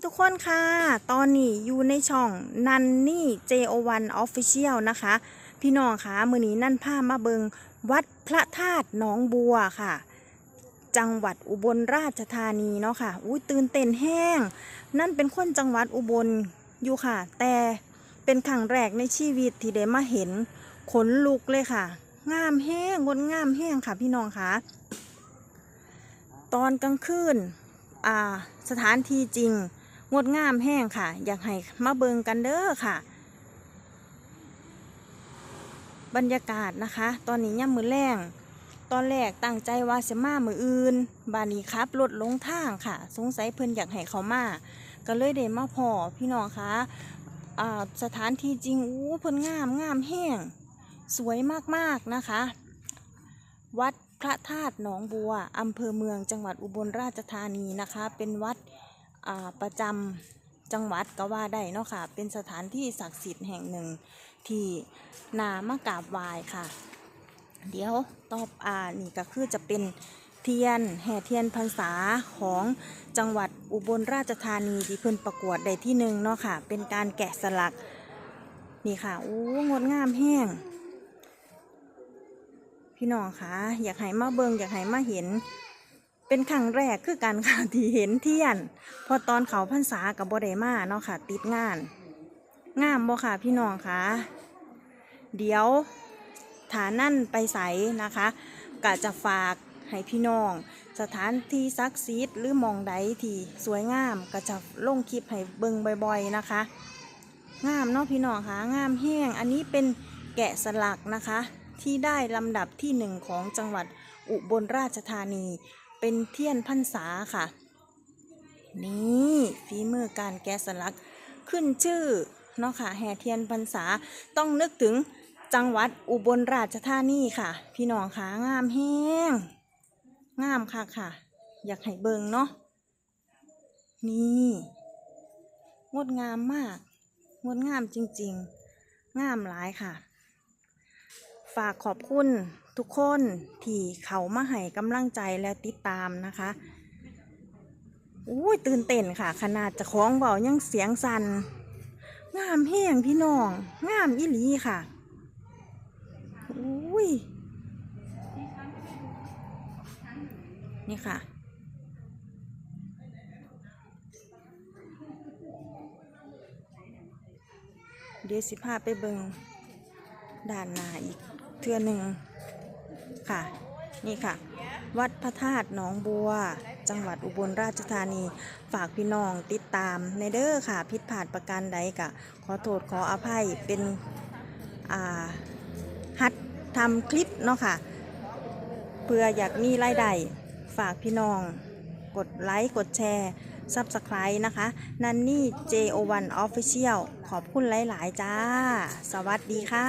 ทุกคนค่ะ ตอนนี้อยู่ในช่องนันนี่ JO1 Official นะคะ พี่น้องคะมือนี้นั่นพามาเบิงวัดพระธาตุหนองบัวค่ะ จังหวัดอุบลราชธานีเนาะค่ะ อุ้ยตื่นเต้นแห้ง นั่นเป็นคนจังหวัดอุบลอยู่ค่ะ แต่เป็นครั้งแรกในชีวิตที่ได้มาเห็นขนลุกเลยค่ะ งามแห้งงดงามแห้งค่ะ พี่น้องคะตอนกลางคืนอ่าสถานที่จริง งดงามแห้งค่ะ อยากให้มาเบิงกันเด้อค่ะ บรรยากาศนะคะ ตอนนี้ย่ำมือแรงตอนแรกตั้งใจว่าจะมามืออื่น บานี้ครับรถลงทางค่ะ สงสัยเพิ่นอยากให้เขามาก็เลยได้มาพอพี่น้องคะสถานที่จริงอู้เพิ่นงามงามแห้ง สวยมากๆนะคะ วัดพระธาตุหนองบัวอำเภอเมืองจังหวัดอุบลราชธานีนะคะ เป็นวัด ประจำจังหวัดก็ว่าได้เนาะค่ะ เป็นสถานที่ศักดิ์สิทธิ์แห่งหนึ่งที่นามากราบไหว้ค่ะ เดี๋ยวตอบอ่านี่ก็คือจะเป็นเทียนแห่เทียนพรรษาของจังหวัดอุบลราชธานีที่เพิ่นประกวดได้ที่หนึ่งเนาะค่ะ เป็นการแกะสลักนี่ค่ะโอ้งดงามแห้ง พี่น้องคะอยากให้มาเบิงอยากให้มาเห็น เป็นครั้งแรกคือกันค่ะที่เห็นเทียน พอตอนเขาพรรษากับบ่ได้มาเนาะค่ะ ติดงาน งามบ่ค่ะพี่น้องค่ะ เดี๋ยวฐานั่นไปใสนะคะกะจะฝากให้พี่น้อง สถานที่ศักดิ์สิทธิ์หรือมองใดที่สวยงามก็จะลงคลิปให้เบิงบ่อยๆนะคะ งามเนาะพี่น้องค่ะงามแห้งอันนี้เป็นแกะสลักนะคะ ที่ได้ลำดับที่หนึ่งของจังหวัดอุบลราชธานี เป็นเทียนพรรษาค่ะ นี่ฝีมือการแกะสลักขึ้นชื่อเนาะค่ะแห่เทียนพรรษาต้องนึกถึงจังหวัดอุบลราชธานีค่ะ พี่น้องคะงามแห้งงามค่ะค่ะ อยากให้เบิงเนาะนี่งดงามมาก งดงามจริง ๆ งามหลายค่ะ ฝากขอบคุณทุกคนที่เขามาให้กำลังใจและติดตามนะคะอุ้ยตื่นเต้นค่ะ ขนาดจะคล้องเบายังเสียงสันงามแห้งพี่น้องงามอีหลีค่ะอุ้ยนี่ค่ะ เดี๋ยวสิพาไปเบิงด้านหน้าอีก เทือหนึ่งค่ะ นี่ค่ะ วัดพระธาตุหนองบัว จังหวัดอุบลราชธานี ฝากพี่น้องติดตามในเด้อค่ะผิดพลาดประการใดกะ ขอโทษขออภัยเป็นอ่าหัดทำคลิปเนาะค่ะ เพื่ออยากมีรายได้ฝากพี่น้อง กดไลค์ กดแชร์ Subscribe นะคะ นันนี่ JO1 Official ขอบคุณหลาย ๆ จ้า สวัสดีค่ะ